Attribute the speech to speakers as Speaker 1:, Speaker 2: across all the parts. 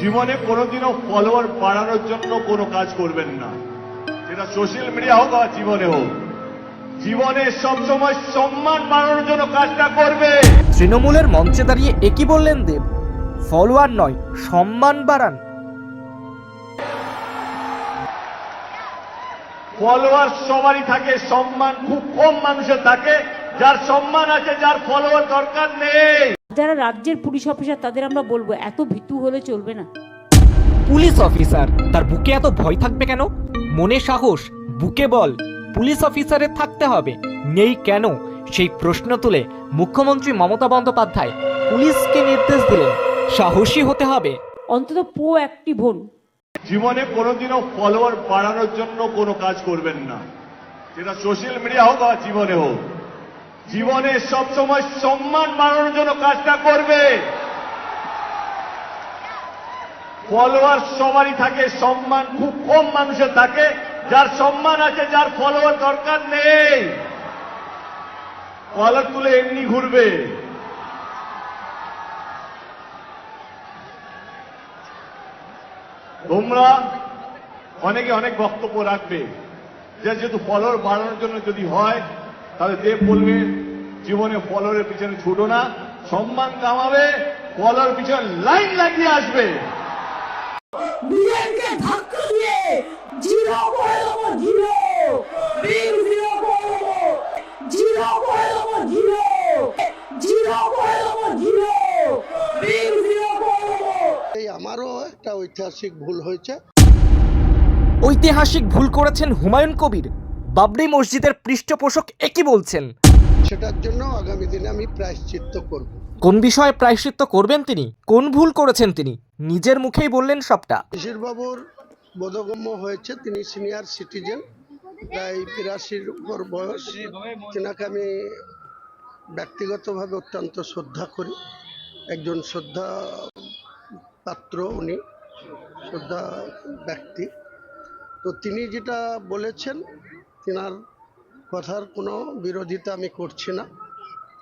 Speaker 1: জীবনে কোনোদিনও ফলোয়ার বাড়ানোর জন্য কোনো কাজ করবেন না। সেটা সোশ্যাল মিডিয়া হোক বা জীবনে হোক। জীবনে সবসময় সম্মান বাড়ানোর জন্য কাজটা করবে।
Speaker 2: তৃণমূলের মঞ্চে দাঁড়িয়ে একই বললেন দেব? ফলোয়ার নয় সম্মান বাড়ান।
Speaker 1: ফলোয়ার সবারই থাকে সম্মান খুব কম মানুষের থাকে। যার সম্মান আছে যার ফলোয়ার দরকার নেই।
Speaker 3: যারা রাজ্যের পুলিশ অফিসার তাদের আমরা বলব এত ভীতু হলে চলবে না।
Speaker 2: পুলিশ অফিসার তার বুকে এত ভয় থাকবে কেন? মনে সাহস বুকে বল পুলিশ অফিসারের থাকতে হবে। নেই কেন? সেই প্রশ্ন তুলে মুখ্যমন্ত্রী মমতা বন্দ্যোপাধ্যায় পুলিশকে নির্দেশ দিলেন সাহসী হতে হবে।
Speaker 3: অন্তত পো একটি হন
Speaker 1: জীবনে কোনোদিনও ফলোয়ার বাড়ানোর জন্য কোনো কাজ করবেন না। সেটা সোশ্যাল মিডিয়া হোক বা জীবনে হোক। জীবনে সবসময় সম্মান বাড়ানোর জন্য কাজটা করবে। ফলোয়ার সবারই থাকে, সম্মান খুব কম মানুষের থাকে। যার সম্মান আছে, যার ফলোয়ার দরকার নেই। কলার তুলে এমনি ঘুরবে। তোমরা অনেকে অনেক বক্তব্য রাখবে। যে যেহেতু ফলোয়ার বাড়ানোর জন্য যদি হয় তাহলে দেব বলবে জীবনে ফলোয়ারের পিছনে ছুটো না সম্মান কামাবে ফলোয়ার পিছনে লাইন লাগিয়ে আসবে।
Speaker 4: নিজেকে ধাক্কা দিয়ে জিরো করে দেবো জিরো। বীর জিরো করে দেবো জিরো করে দেবো জিরো। জিরো করে দেবো জিরো। বীর জিরো করে দেবো।
Speaker 5: এই আমারও একটা ঐতিহাসিক ভুল হয়েছে।
Speaker 2: ঐতিহাসিক ভুল করেছেন হুমায়ুন কবির। বাবরি মসজিদের পৃষ্ঠপোষক একই বলছেন।
Speaker 5: সেটার জন্য আগামী দিনে আমি প্রায়শ্চিত্ত করব।
Speaker 2: কোন বিষয়ে প্রায়শ্চিত্ত করবেন তিনি? কোন ভুল করেছেন তিনি? নিজের মুখেই বললেন সবটা।
Speaker 5: শিশিরবাবুর বোধগম্য হয়েছে তিনি সিনিয়র সিটিজেন প্রায় বিরাশির উপর বয়স। তেনাকে আমি ব্যক্তিগতভাবে অত্যন্ত শ্রদ্ধা করি। একজন শ্রদ্ধা পাত্র উনি শ্রদ্ধা ব্যক্তি। তো তিনি যেটা বলেছেন তেনার কথার কোনো বিরোধিতা আমি করছি না।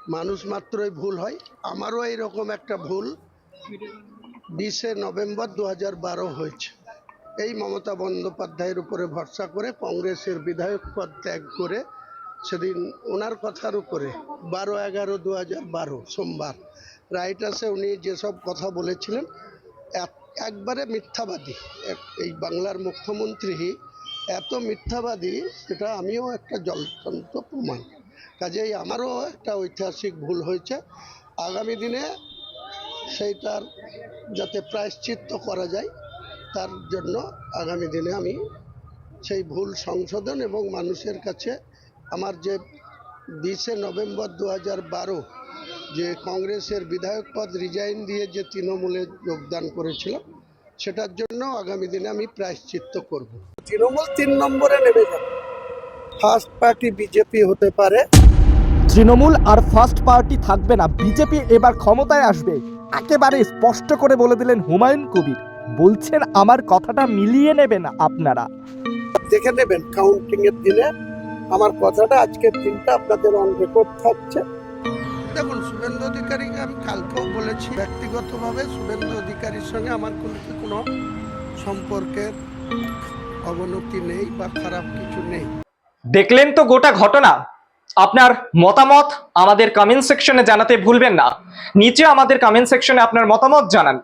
Speaker 5: মানুষ মাত্রই ভুল হয়। আমারও এইরকম একটা ভুল। বিশে নভেম্বর দু হয়েছে। এই মমতা বন্দ্যোপাধ্যায়ের উপরে ভরসা করে কংগ্রেসের বিধায়ক পদ ত্যাগ করে সেদিন ওনার কথার উপরে বারো এগারো দু বারো সোমবার রাইটার্সে উনি যেসব কথা বলেছিলেন, এক- একবারে মিথ্যাবাদী। এই বাংলার মুখ্যমন্ত্রী এত মিথ্যাবাদী, সেটা আমিও একটা জলতন্ত প্রমাণ। কাজেই আমারও একটা ঐতিহাসিক ভুল হয়েছে। আগামী দিনে সেইটার যাতে প্রায়শ্চিত্ত করা যায়, তার জন্য আগামী দিনে আমি সেই ভুল সংশোধন এবং মানুষের কাছে আমার যে বিশে নভেম্বর দু বারো যে কংগ্রেসের বিধায়ক পদ রিজাইন দিয়ে যে তৃণমূলে যোগদান করেছিলাম সেটার জন্য আগামী দিনে আমি প্রায়শ্চিত্ত করব। তৃণমূল তিন নম্বরে নেমে যাবে। ফার্স্ট পার্টি বিজেপি হতে পারে।
Speaker 2: তৃণমূল আর ফার্স্ট পার্টি থাকবে না। বিজেপি এবার ক্ষমতায় আসবে। একেবারে স্পষ্ট করে বলে দিলেন হুমায়ুন কবির। বলছেন আমার কথাটা মিলিয়ে নেবেন আপনারা।
Speaker 5: দেখে নেবেন কাউন্টিং এর দিনে। আমার কথাটা আজকের দিনটা আপনাদের অন রেকর্ড থাকছে। দেখুন শুভেন্দু অধিকারীকে আমি কালকেও বলেছি, ব্যক্তিগতভাবে শুভেন্দু অধিকারীর সঙ্গে আমার কোনো কোনো সম্পর্কের অবনতি নেই বা খারাপ কিছু নেই।
Speaker 2: দেখলেন তো গোটা ঘটনা? আপনার মতামত আমাদের কমেন্ট সেকশনে জানাতে ভুলবেন না। নিচে আমাদের কমেন্ট সেকশনে আপনার মতামত জানান।